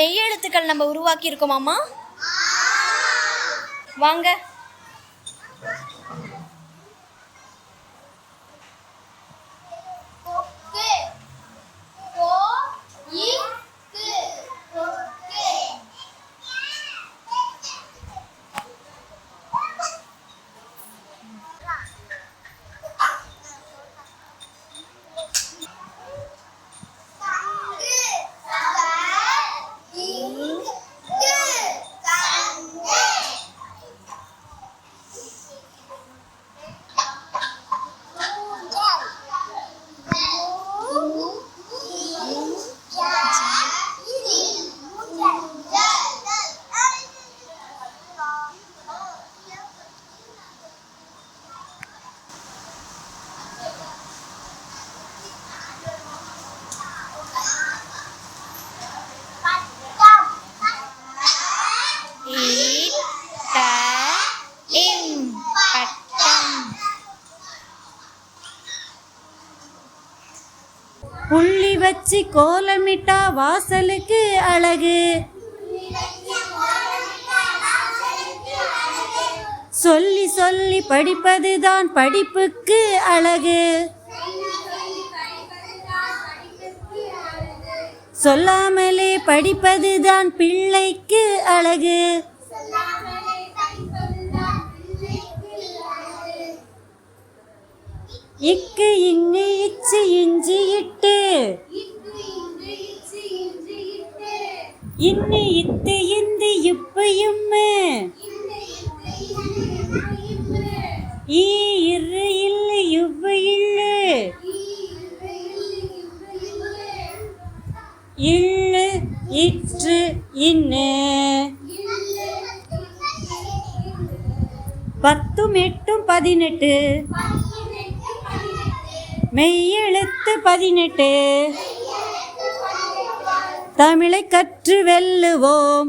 மெய்யெழுத்துக்கள் நம்ம உருவாக்கி இருக்கோமாமா வாங்க. புள்ளி வச்சு கோலமிட்டா வாசலுக்கு அழகு. சொல்லி சொல்லி படிப்பதுதான் படிப்புக்கு அழகு. சொல்லாமலே படிப்பதுதான் பிள்ளைக்கு அழகு. இக்கு இங்கு இச்சு இஞ்சி இட்டு. இன்னி இத்து இந்து இப்பு இம்மு. ஈ இரு இல்லு இவ்வு இல்லு. இல்லு இற்று இன்னு. பத்தும் எட்டும் பதினெட்டு. மெய்யெழுத்து பதினெட்டு. தமிழை கற்று வெல்லுவோம்.